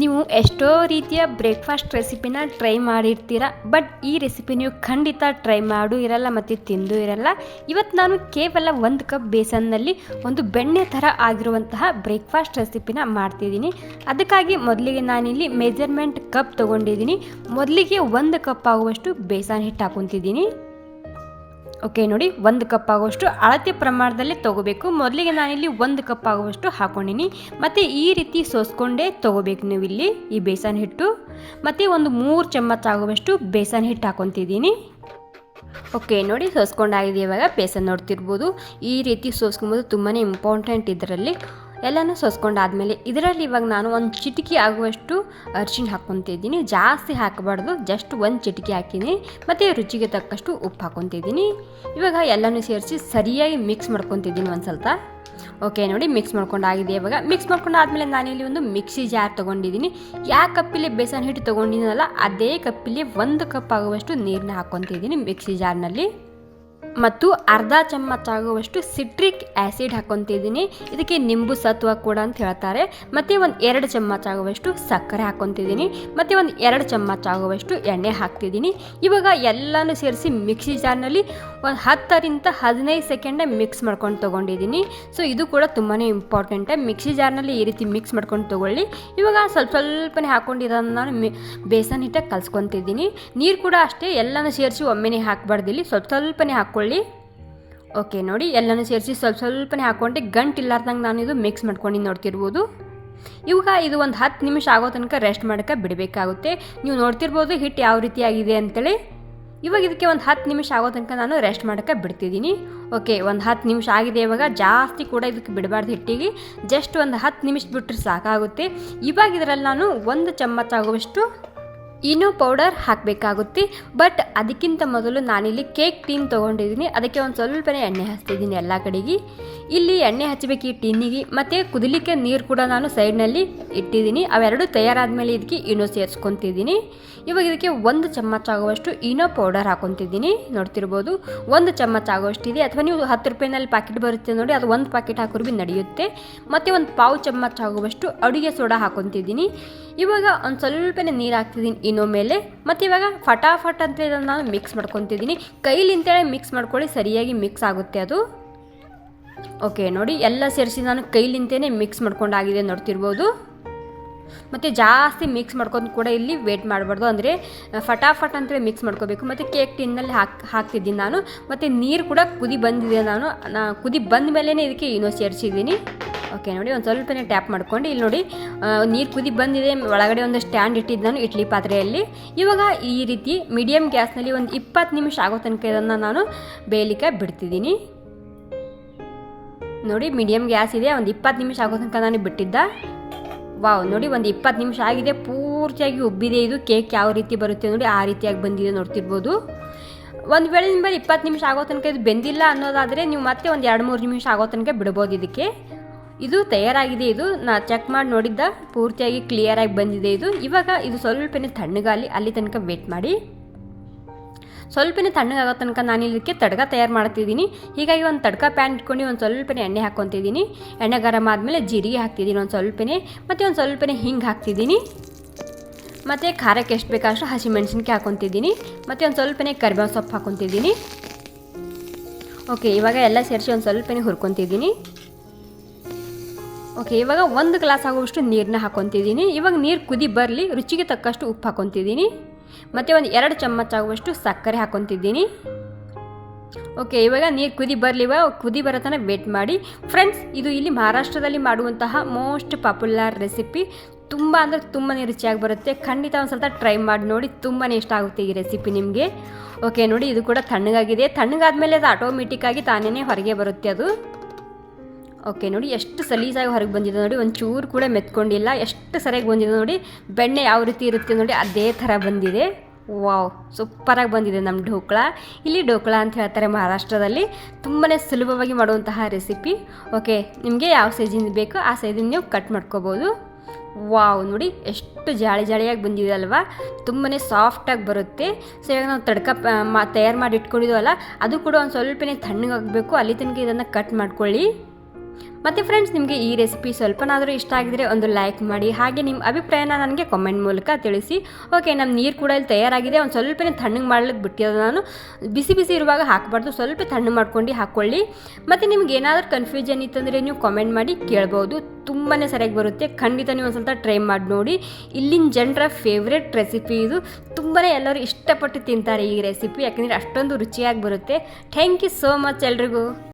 ನೀವು ಎಷ್ಟೋ ರೀತಿಯ ಬ್ರೇಕ್ಫಾಸ್ಟ್ ರೆಸಿಪಿನ ಟ್ರೈ ಮಾಡಿರ್ತೀರ, ಬಟ್ ಈ ರೆಸಿಪಿ ನೀವು ಖಂಡಿತ ಟ್ರೈ ಮಾಡು ಇರಲ್ಲ ಮತ್ತು ತಿಂದು ಇರಲ್ಲ. ಇವತ್ತು ನಾನು ಕೇವಲ ಒಂದು ಕಪ್ ಬೇಸನ್ನಲ್ಲಿ ಒಂದು ಬೆಣ್ಣೆ ಥರ ಆಗಿರುವಂತಹ ಬ್ರೇಕ್ಫಾಸ್ಟ್ ರೆಸಿಪಿನ ಮಾಡ್ತಿದ್ದೀನಿ. ಅದಕ್ಕಾಗಿ ಮೊದಲಿಗೆ ನಾನಿಲ್ಲಿ ಮೆಜರ್ಮೆಂಟ್ ಕಪ್ ತೊಗೊಂಡಿದ್ದೀನಿ. ಮೊದಲಿಗೆ ಒಂದು ಕಪ್ ಆಗುವಷ್ಟು ಬೇಸನ್ ಹಿಟ್ಟು ಹಾಕೊತಿದ್ದೀನಿ ಓಕೆ ನೋಡಿ, ಒಂದು ಕಪ್ ಆಗುವಷ್ಟು ಅಳತೆ ಪ್ರಮಾಣದಲ್ಲಿ ತೊಗೋಬೇಕು. ಮೊದಲಿಗೆ ನಾನಿಲ್ಲಿ ಒಂದು ಕಪ್ ಆಗುವಷ್ಟು ಹಾಕೊಂಡಿನಿ. ಮತ್ತು ಈ ರೀತಿ ಸೋಸ್ಕೊಂಡೇ ತೊಗೋಬೇಕು ನೀವು ಇಲ್ಲಿ ಈ ಬೇಸನ್ ಹಿಟ್ಟು. ಮತ್ತು ಒಂದು ಮೂರು ಚಮಚ ಆಗುವಷ್ಟು ಬೇಸನ್ ಹಿಟ್ಟು ಹಾಕೊತಿದ್ದೀನಿ. ಓಕೆ ನೋಡಿ ಸೋಸ್ಕೊಂಡಾಗಿದೆ ಇವಾಗ. ಬೇಸನ್ ನೋಡ್ತಿರ್ಬೋದು. ಈ ರೀತಿ ಸೋಸ್ಕೊಂಬೋದು ತುಂಬಾ ಇಂಪಾರ್ಟೆಂಟ್ ಇದರಲ್ಲಿ. ಎಲ್ಲನೂ ಸೋಸ್ಕೊಂಡಾದಮೇಲೆ ಇದರಲ್ಲಿ ಇವಾಗ ನಾನು ಒಂದು ಚಿಟಿಕೆ ಆಗುವಷ್ಟು ಅರಿಶಿಣ ಹಾಕ್ಕೊತಿದ್ದೀನಿ ಜಾಸ್ತಿ ಹಾಕಬಾರ್ದು ಜಸ್ಟ್ ಒಂದು ಚಿಟಿಕೆ ಹಾಕಿದ್ದೀನಿ. ಮತ್ತು ರುಚಿಗೆ ತಕ್ಕಷ್ಟು ಉಪ್ಪು ಹಾಕ್ಕೊತಿದ್ದೀನಿ ಇವಾಗ ಎಲ್ಲನೂ ಸೇರಿಸಿ ಸರಿಯಾಗಿ ಮಿಕ್ಸ್ ಮಾಡ್ಕೊತಿದ್ದೀನಿ ಒಂದು ಸ್ವಲ್ಪ. ಓಕೆ ನೋಡಿ ಮಿಕ್ಸ್ ಮಾಡ್ಕೊಂಡಾಗಿದೆ ಇವಾಗ. ಮಿಕ್ಸ್ ಮಾಡ್ಕೊಂಡಾದಮೇಲೆ ನಾನಿಲ್ಲಿ ಒಂದು ಮಿಕ್ಸಿ ಜಾರ್ ತೊಗೊಂಡಿದ್ದೀನಿ. ಯಾವ ಕಪ್ಪಲ್ಲಿ ಬೇಸನ್ ಹಿಟ್ಟು ತೊಗೊಂಡಿದ್ದೀನಲ್ಲ, ಅದೇ ಕಪ್ಪಲ್ಲಿ ಒಂದು ಕಪ್ ಆಗುವಷ್ಟು ನೀರನ್ನ ಹಾಕ್ಕೊತಿದ್ದೀನಿ ಮಿಕ್ಸಿ ಜಾರ್ನಲ್ಲಿ. ಮತ್ತು ಅರ್ಧ ಚಮಚ ಆಗುವಷ್ಟು ಸಿಟ್ರಿಕ್ ಆ್ಯಸಿಡ್ ಹಾಕ್ಕೊತಿದ್ದೀನಿ ಇದಕ್ಕೆ ನಿಂಬು ಸತ್ವ ಕೂಡ ಅಂತ ಹೇಳ್ತಾರೆ. ಮತ್ತು ಒಂದು ಎರಡು ಚಮಚ ಆಗುವಷ್ಟು ಸಕ್ಕರೆ ಹಾಕ್ಕೊತಿದ್ದೀನಿ ಮತ್ತು ಒಂದು ಎರಡು ಚಮಚ ಆಗುವಷ್ಟು ಎಣ್ಣೆ ಹಾಕ್ತಿದ್ದೀನಿ. ಇವಾಗ ಎಲ್ಲನೂ ಸೇರಿಸಿ ಮಿಕ್ಸಿ ಜಾರ್ನಲ್ಲಿ ಒಂದು ಹತ್ತರಿಂದ ಹದಿನೈದು ಸೆಕೆಂಡೆ ಮಿಕ್ಸ್ ಮಾಡ್ಕೊಂಡು ತೊಗೊಂಡಿದ್ದೀನಿ. ಸೊ ಇದು ಕೂಡ ತುಂಬಾ ಇಂಪಾರ್ಟೆಂಟೆ ಮಿಕ್ಸಿ ಜಾರ್ನಲ್ಲಿ ಈ ರೀತಿ ಮಿಕ್ಸ್ ಮಾಡ್ಕೊಂಡು ತೊಗೊಳ್ಳಿ. ಇವಾಗ ಸ್ವಲ್ಪ ಸ್ವಲ್ಪನೇ ಹಾಕ್ಕೊಂಡಿರೋದನ್ನ ನಾನು ಮಿ ಬೇಸನ್ ಹಿಟ್ಟಾಗಿ ಕಲ್ಸ್ಕೊತಿದ್ದೀನಿ. ನೀರು ಕೂಡ ಅಷ್ಟೇ, ಎಲ್ಲನೂ ಸೇರಿಸಿ ಒಮ್ಮೆನೇ ಹಾಕ್ಬಾರ್ದಿಲ್ಲಿ. ಸ್ವಲ್ಪ ಸ್ವಲ್ಪನೇ ಹಾಕ್ಕೊಳ್ಳಿ ಓಕೆ, ನೋಡಿ, ಎಲ್ಲನೂ ಸೇರಿಸಿ ಸ್ವಲ್ಪ ಸ್ವಲ್ಪನೇ ಹಾಕ್ಕೊಂಡು. ಗಂಟು ಇಲ್ಲಾರ್ದಂಗೆ ನಾನು ಇದು ಮಿಕ್ಸ್ ಮಾಡ್ಕೊಂಡು ನೋಡ್ತಿರ್ಬೋದು. ಇವಾಗ ಇದು ಒಂದು ಹತ್ತು ನಿಮಿಷ ಆಗೋ ತನಕ ರೆಸ್ಟ್ ಮಾಡೋಕ್ಕೆ ಬಿಡಬೇಕಾಗುತ್ತೆ. ನೀವು ನೋಡ್ತಿರ್ಬೋದು ಹಿಟ್ಟು ಯಾವ ರೀತಿ ಆಗಿದೆ ಅಂತೇಳಿ. ಇವಾಗ ಇದಕ್ಕೆ ಒಂದು ಹತ್ತು ನಿಮಿಷ ಆಗೋ ತನಕ ನಾನು ರೆಸ್ಟ್ ಮಾಡೋಕ್ಕೆ ಬಿಡ್ತಿದ್ದೀನಿ. ಓಕೆ, ಒಂದು ಹತ್ತು ನಿಮಿಷ ಆಗಿದೆ ಇವಾಗ. ಜಾಸ್ತಿ ಕೂಡ ಇದಕ್ಕೆ ಬಿಡಬಾರ್ದು ಹಿಟ್ಟಿಗೆ. ಜಸ್ಟ್ ಒಂದು ಹತ್ತು ನಿಮಿಷ ಬಿಟ್ಟರೆ ಸಾಕಾಗುತ್ತೆ. ಇವಾಗ ಇದರಲ್ಲಿ ನಾನು ಒಂದು ಚಮಚ ಆಗುವಷ್ಟು ಇನೋ ಪೌಡರ್ ಹಾಕಬೇಕಾಗುತ್ತೆ. ಬಟ್ ಅದಕ್ಕಿಂತ ಮೊದಲು ನಾನಿಲ್ಲಿ ಕೇಕ್ ಟೀನ್ ತೊಗೊಂಡಿದ್ದೀನಿ. ಅದಕ್ಕೆ ಒಂದು ಸ್ವಲ್ಪನೇ ಎಣ್ಣೆ ಹಚ್ತಿದ್ದೀನಿ ಎಲ್ಲ ಕಡೆಗೆ. ಇಲ್ಲಿ ಎಣ್ಣೆ ಹಚ್ಚಬೇಕು ಈ ಟಿನ್ನಿಗೆ, ಮತ್ತು ಕುದಿಲಿಕ್ಕೆ ನೀರು ಕೂಡ ನಾನು ಸೈಡ್ನಲ್ಲಿ ಇಟ್ಟಿದ್ದೀನಿ. ಅವೆರಡು ತಯಾರಾದಮೇಲೆ ಇದಕ್ಕೆ ಇನೋ ಸೇರಿಸ್ಕೊತಿದ್ದೀನಿ. ಇವಾಗ ಇದಕ್ಕೆ ಒಂದು ಚಮಚ ಆಗುವಷ್ಟು ಇನೋ ಪೌಡರ್ ಹಾಕೊತಿದ್ದೀನಿ. ನೋಡ್ತಿರ್ಬೋದು, ಒಂದು ಚಮಚ ಆಗುವಷ್ಟಿದೆ. ಅಥವಾ ನೀವು ಹತ್ತು ರೂಪಾಯಿನಲ್ಲಿ ಪ್ಯಾಕೆಟ್ ಬರುತ್ತೆ ನೋಡಿ, ಅದು ಒಂದು ಪ್ಯಾಕೆಟ್ ಹಾಕಿದ್ರು ಭೀ ನಡೆಯುತ್ತೆ. ಮತ್ತು ಒಂದು ಪಾವು ಚಮಚ ಆಗುವಷ್ಟು ಅಡುಗೆ ಸೋಡಾ ಹಾಕೊತಿದ್ದೀನಿ. ಇವಾಗ ಒಂದು ಸ್ವಲ್ಪನೇ ನೀರು ಹಾಕ್ತಿದ್ದೀನಿ ಇನೋ ಮೇಲೆ. ಮತ್ತು ಇವಾಗ ಫಟಾಫಟ್ ಅಂತ ನಾನು ಮಿಕ್ಸ್ ಮಾಡ್ಕೊತಿದ್ದೀನಿ. ಕೈಲಿಂತೇಳಿ ಮಿಕ್ಸ್ ಮಾಡ್ಕೊಳ್ಳಿ, ಸರಿಯಾಗಿ ಮಿಕ್ಸ್ ಆಗುತ್ತೆ ಅದು. ಓಕೆ, ನೋಡಿ, ಎಲ್ಲ ಸೇರಿಸಿ ನಾನು ಕೈಲಿಂತೇ ಮಿಕ್ಸ್ ಮಾಡ್ಕೊಂಡಾಗಿದೆ ನೋಡ್ತಿರ್ಬೋದು. ಮತ್ತು ಜಾಸ್ತಿ ಮಿಕ್ಸ್ ಮಾಡ್ಕೊಂಡು ಕೂಡ ಇಲ್ಲಿ ವೇಟ್ ಮಾಡಬಾರ್ದು. ಅಂದರೆ ಫಟಾಫಟ್ ಅಂತೇಳಿ ಮಿಕ್ಸ್ ಮಾಡ್ಕೋಬೇಕು. ಮತ್ತು ಕೇಕ್ ಟಿನ್ನಲ್ಲಿ ಹಾಕಿ, ಹಾಕ್ತಿದ್ದೀನಿ ನಾನು. ಮತ್ತು ನೀರು ಕೂಡ ಕುದಿ ಬಂದಿದೆ ನಾನು. ಕುದಿ ಬಂದ ಮೇಲೇ ಇದಕ್ಕೆ ಇನ್ನೂ ಸೇರಿಸಿದ್ದೀನಿ. ಓಕೆ, ನೋಡಿ, ಒಂದು ಸ್ವಲ್ಪನೇ ಟ್ಯಾಪ್ ಮಾಡ್ಕೊಂಡು ಇಲ್ಲಿ ನೋಡಿ ನೀರು ಕುದಿ ಬಂದಿದೆ. ಒಳಗಡೆ ಒಂದು ಸ್ಟ್ಯಾಂಡ್ ಇಟ್ಟಿದ್ದು ನಾನು ಇಡ್ಲಿ ಪಾತ್ರೆಯಲ್ಲಿ. ಇವಾಗ ಈ ರೀತಿ ಮೀಡಿಯಮ್ ಗ್ಯಾಸ್ನಲ್ಲಿ ಒಂದು ಇಪ್ಪತ್ತು ನಿಮಿಷ ಆಗೋ ತನಕ ಇದನ್ನು ನಾನು ಬೇಯಲಿಕ್ಕೆ ಬಿಡ್ತಿದ್ದೀನಿ. ನೋಡಿ ಮೀಡಿಯಮ್ ಗ್ಯಾಸ್ ಇದೆ, ಒಂದು ಇಪ್ಪತ್ತು ನಿಮಿಷ ಆಗೋ ತನಕ ನಾನು ಬಿಟ್ಟಿದ್ದ. ವಾವ್ ನೋಡಿ, ಒಂದು ಇಪ್ಪತ್ತು ನಿಮಿಷ ಆಗಿದೆ, ಪೂರ್ತಿಯಾಗಿ ಉಬ್ಬಿದೆ ಇದು. ಕೇಕ್ ಯಾವ ರೀತಿ ಬರುತ್ತೆ ನೋಡಿ, ಆ ರೀತಿಯಾಗಿ ಬಂದಿದೆ ನೋಡ್ತಿರ್ಬೋದು. ಒಂದು ವೇಳೆ ನಿಮ್ಮಲ್ಲಿ ಇಪ್ಪತ್ತು ನಿಮಿಷ ಆಗೋ ತನಕ ಇದು ಬೆಂದಿಲ್ಲ ಅನ್ನೋದಾದರೆ ನೀವು ಮತ್ತೆ ಒಂದು ಎರಡು ಮೂರು ನಿಮಿಷ ಆಗೋ ತನಕ ಬಿಡ್ಬೋದು ಇದಕ್ಕೆ. ಇದು ತಯಾರಾಗಿದೆ ಇದು. ನಾ ಚೆಕ್ ಮಾಡಿ ನೋಡಿದ್ದ, ಪೂರ್ತಿಯಾಗಿ ಕ್ಲಿಯರಾಗಿ ಬಂದಿದೆ ಇದು. ಇವಾಗ ಇದು ಸ್ವಲ್ಪನೇ ತಣ್ಣಗಾಲಿ ಅಲ್ಲಿ ತನಕ ವೇಟ್ ಮಾಡಿ. ಸ್ವಲ್ಪನೇ ತಣ್ಣಗಾಗೋ ತನಕ ನಾನು ಇದಕ್ಕೆ ತಡ್ಕ ತಯಾರು ಮಾಡ್ತಿದ್ದೀನಿ. ಹೀಗಾಗಿ ಒಂದು ತಡ್ಕ ಪ್ಯಾನ್ ಇಟ್ಕೊಂಡು ಒಂದು ಸ್ವಲ್ಪನೇ ಎಣ್ಣೆ ಹಾಕ್ಕೊತಿದ್ದೀನಿ. ಎಣ್ಣೆ ಗರಮ್ ಆದಮೇಲೆ ಜೀರಿಗೆ ಹಾಕ್ತಿದ್ದೀನಿ ಒಂದು ಸ್ವಲ್ಪನೇ, ಮತ್ತು ಒಂದು ಸ್ವಲ್ಪನೇ ಹಿಂಗೆ ಹಾಕ್ತಿದ್ದೀನಿ. ಮತ್ತು ಖಾರಕ್ಕೆ ಎಷ್ಟು ಬೇಕಷ್ಟು ಹಸಿಮೆಣ್ಸಿನ್ಕಾಯಿ ಹಾಕ್ಕೊತಿದ್ದೀನಿ. ಮತ್ತು ಒಂದು ಸ್ವಲ್ಪನೇ ಕರಿಬೇವು ಸೊಪ್ಪು ಹಾಕ್ಕೊತಿದ್ದೀನಿ. ಓಕೆ, ಇವಾಗ ಎಲ್ಲ ಸೇರಿಸಿ ಒಂದು ಸ್ವಲ್ಪನೇ ಹುರ್ಕೊತಿದ್ದೀನಿ. ಓಕೆ, ಇವಾಗ ಒಂದು ಗ್ಲಾಸ್ ಆಗುವಷ್ಟು ನೀರನ್ನ ಹಾಕ್ಕೊತಿದ್ದೀನಿ. ಇವಾಗ ನೀರು ಕುದಿ ಬರಲಿ, ರುಚಿಗೆ ತಕ್ಕಷ್ಟು ಉಪ್ಪು ಹಾಕ್ಕೊತಿದ್ದೀನಿ. ಮತ್ತು ಒಂದು ಎರಡು ಚಮಚ ಆಗುವಷ್ಟು ಸಕ್ಕರೆ ಹಾಕೊತಿದ್ದೀನಿ. ಓಕೆ ಇವಾಗ ನೀರು ಕುದಿ ಬರಲಿವ, ಕುದಿ ಬರೋ ತನಕ ವೇಟ್ ಮಾಡಿ. ಫ್ರೆಂಡ್ಸ್ ಇದು ಇಲ್ಲಿ ಮಹಾರಾಷ್ಟ್ರದಲ್ಲಿ ಮಾಡುವಂತಹ ಮೋಸ್ಟ್ ಪಾಪ್ಯುಲರ್ ರೆಸಿಪಿ ತುಂಬ ಅಂದರೆ ತುಂಬಾ ರುಚಿಯಾಗಿ ಬರುತ್ತೆ. ಖಂಡಿತ ಒಂದು ಸ್ವಲ್ಪ ಟ್ರೈ ಮಾಡಿ ನೋಡಿ ತುಂಬಾ ಇಷ್ಟ ಆಗುತ್ತೆ ಈ ರೆಸಿಪಿ ನಿಮಗೆ. ಓಕೆ ನೋಡಿ ಇದು ಕೂಡ ತಣ್ಣಗಾಗಿದೆ. ತಣ್ಣಗಾದ ಮೇಲೆ ಅದು ಆಟೋಮೆಟಿಕ್ಕಾಗಿ ತಾನೇ ಹೊರಗೆ ಬರುತ್ತೆ ಅದು. ಓಕೆ, ನೋಡಿ ಎಷ್ಟು ಸಲೀಸಾಗಿ ಹೊರಗೆ ಬಂದಿದೆ ನೋಡಿ ಒಂದು ಚೂರು ಕೂಡ ಮೆತ್ಕೊಂಡಿಲ್ಲ, ಎಷ್ಟು ಸರಿಯಾಗಿ ಬಂದಿದೆ ನೋಡಿ, ಬೆಣ್ಣೆ ಯಾವ ರೀತಿ ಇರುತ್ತೆ ನೋಡಿ, ಅದೇ ಥರ ಬಂದಿದೆ. ವಾವ್, ಸೂಪರಾಗಿ ಬಂದಿದೆ ನಮ್ಮ ಢೋಕ್ಳ. ಇಲ್ಲಿ ಢೋಕ್ಳ ಅಂತ ಹೇಳ್ತಾರೆ ಮಹಾರಾಷ್ಟ್ರದಲ್ಲಿ ತುಂಬಾ ಸುಲಭವಾಗಿ ಮಾಡುವಂತಹ ರೆಸಿಪಿ. ಓಕೆ, ನಿಮಗೆ ಯಾವ ಸೈಜಿಂದ ಬೇಕು, ಆ ಸೈಜಿಂದ ನೀವು ಕಟ್ ಮಾಡ್ಕೋಬೋದು. ವಾವ್, ನೋಡಿ ಎಷ್ಟು ಜಾಳಿ ಜಾಳಿಯಾಗಿ ಬಂದಿದೆ ಅಲ್ವಾ ತುಂಬಾ ಸಾಫ್ಟಾಗಿ ಬರುತ್ತೆ. ಸೊ ಇವಾಗ ನಾವು ತಡ್ಕ ಮಾ, ತಯಾರು ಮಾಡಿ ಇಟ್ಕೊಂಡಿದ್ವಲ್ಲ, ಅದು ಕೂಡ ಒಂದು ಸ್ವಲ್ಪನೇ ತಣ್ಣಗಾಗಬೇಕು, ಅಲ್ಲಿ ತನಕ ಇದನ್ನು ಕಟ್ ಮಾಡ್ಕೊಳ್ಳಿ. ಮತ್ತು ಫ್ರೆಂಡ್ಸ್ ನಿಮಗೆ ಈ ರೆಸಿಪಿ ಸ್ವಲ್ಪನಾದರೂ ಇಷ್ಟ ಆಗಿದ್ರೆ ಒಂದು ಲೈಕ್ ಮಾಡಿ, ಹಾಗೆ ನಿಮ್ಮ ಅಭಿಪ್ರಾಯನ ನನಗೆ ಕಾಮೆಂಟ್ ಮೂಲಕ ತಿಳಿಸಿ. ಓಕೆ ನಮ್ಮ ನೀರು ಕೂಡ ಇಲ್ಲಿ ತಯಾರಾಗಿದೆ. ಒಂದು ಸ್ವಲ್ಪನೇ ತಣ್ಣಗೆ ಮಾಡ್ಲಿಕ್ಕೆ ಬಿಟ್ಟಿರೋದು ನಾನು. ಬಿಸಿ ಬಿಸಿ ಇರುವಾಗ ಹಾಕಬಾರ್ದು. ಸ್ವಲ್ಪ ತಣ್ಣಗೆ ಮಾಡ್ಕೊಂಡು ಹಾಕ್ಕೊಳ್ಳಿ ಮತ್ತು ನಿಮ್ಗೆ ಏನಾದರೂ ಕನ್ಫ್ಯೂಷನ್ ಇತ್ತಂದರೆ ನೀವು ಕಾಮೆಂಟ್ ಮಾಡಿ ಕೇಳ್ಬೋದು. ತುಂಬಾ ಸರಿಯಾಗಿ ಬರುತ್ತೆ. ಖಂಡಿತ ನೀವು ಒಂದು ಸ್ವಲ್ಪ ಟ್ರೈ ಮಾಡಿ ನೋಡಿ. ಇಲ್ಲಿನ ಜನರ ಫೇವ್ರೆಟ್ ರೆಸಿಪಿ ಇದು. ತುಂಬಾ ಎಲ್ಲರೂ ಇಷ್ಟಪಟ್ಟು ತಿಂತಾರೆ ಈ ರೆಸಿಪಿ ಯಾಕಂದರೆ ಅಷ್ಟೊಂದು ರುಚಿಯಾಗಿ ಬರುತ್ತೆ. ಥ್ಯಾಂಕ್ ಯು ಸೋ ಮಚ್ ಎಲ್ರಿಗೂ.